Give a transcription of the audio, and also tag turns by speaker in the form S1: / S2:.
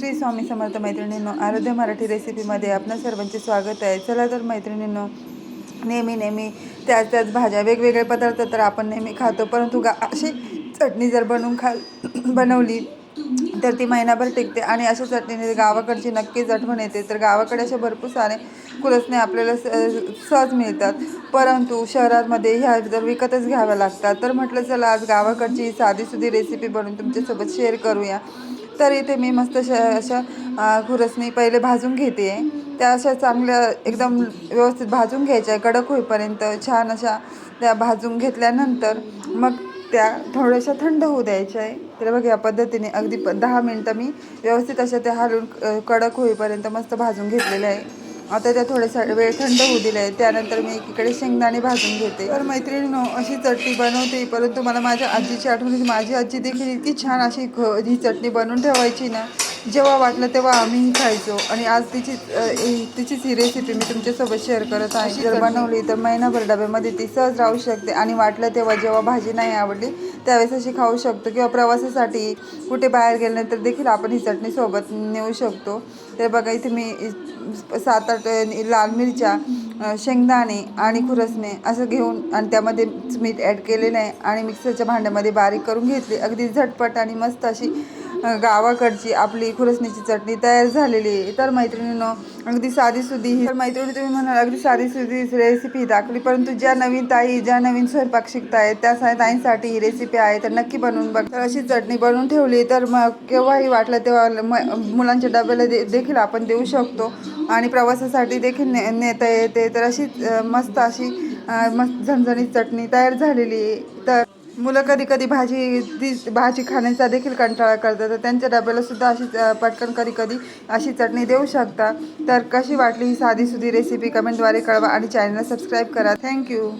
S1: श्री स्वामी समर्थ मैत्रिणींनो आरोग्य मराठी रेसिपीमध्ये आपणा सर्वांचे स्वागत आहे. चला तर मैत्रिणींनो नेहमी नेहमी त्याच त्याच भाज्या वेगवेगळे पदार्थ तर आपण नेहमी खातो परंतु गा अशी चटणी जर बनवून खा बनवली तर ती महिनाभर टिकते आणि अशा चटणीने गावाकडची नक्कीच आठवण येते. तर गावाकडे असे भरपूर सारे कुलसणे आपल्याला स- सहज मिळतात. परंतु शहरामध्ये ह्या जर विकतच घ्याव्या लागतात. तर म्हटलं चला आज गावाकडची साधीसुधी रेसिपी बनवून तुमच्यासोबत शेअर करूया. तर इथे मी मस्त अशा अशा खुरसणी पहिले भाजून घेते. त्या अशा चांगल्या एकदम व्यवस्थित भाजून घ्यायच्या. कडक होईपर्यंत छान अशा त्या भाजून घेतल्यानंतर मग त्या थोड्याशा थंड होऊ द्यायच्या आहे. तर बघ या पद्धतीने अगदी प दहा मिनटं मी व्यवस्थित अशा त्या हलून कडक होईपर्यंत मस्त भाजून घेतलेल्या आहे. आता त्या थोड्यासा वेळ थंड होऊ दिले आहे त्यानंतर मी एकीकडे शेंगदाणे भाजून घेते. तर मैत्रिणीनो अशी चटणी बनवते परंतु मला माझ्या आजीची आठवण माझी आजी देखील इतकी छान अशी ख ही चटणी बनवून ठेवायची ना जेव्हा वाटलं तेव्हा आम्हीही खायचो. आणि आज तिची अ, ही- तिचीच ही रेसिपी मी तुमच्यासोबत शेअर करत आहे. जर बनवली तर महिनाभर डब्यामध्ये ती सहज राहू शकते. आणि वाटलं तेव्हा जेव्हा भाजी नाही आवडली त्यावेळेस अशी खाऊ शकतो. किंवा प्रवासासाठी कुठे बाहेर गेल्यानंतर देखील आपण ही चटणी सोबत नेऊ शकतो. तर बघा इथे मी सात आठ लाल मिरच्या शेंगदाणे आणि खुरसणे असं घेऊन आणि त्यामध्ये मीठ ॲड केलेलं आहे. आणि मिक्सरच्या भांड्यामध्ये बारीक करून घेतली. अगदी झटपट आणि मस्त अशी गावाकडची आपली खुरसणीची चटणी तयार झालेली आहे. तर मैत्रिणीनं अगदी साधीसुधी ही तर मैत्रिणी तुम्ही म्हणाल अगदी साधीसुधी रेसिपी दाखवली परंतु ज्या नवीन ताई ज्या नवीन स्वयंपाक शिकतायत त्या सा- ताईंसाठी ही रेसिपी आहे तर नक्की बनवून बघ. तर अशी चटणी बनवून ठेवली तर मग केव्हाही वाटलं तेव्हा म- मुलांच्या डब्याला दे देखील आपण देऊ शकतो. आणि प्रवासासाठी देखील ने नेता येते. तर अशी मस्त अशी मस्त झणझणीत चटणी तयार झालेली तर मुलं कधी कधी भाजी ती भाजी खाण्याचा देखील कंटाळा करतात. तर त्यांच्या डब्याला सुद्धा अशी पटकन कधी कधी अशी चटणी देऊ शकता. तर कशी वाटली ही साधीसुधी रेसिपी कमेंटद्वारे कळवा आणि चॅनलला सबस्क्राईब करा. थँक्यू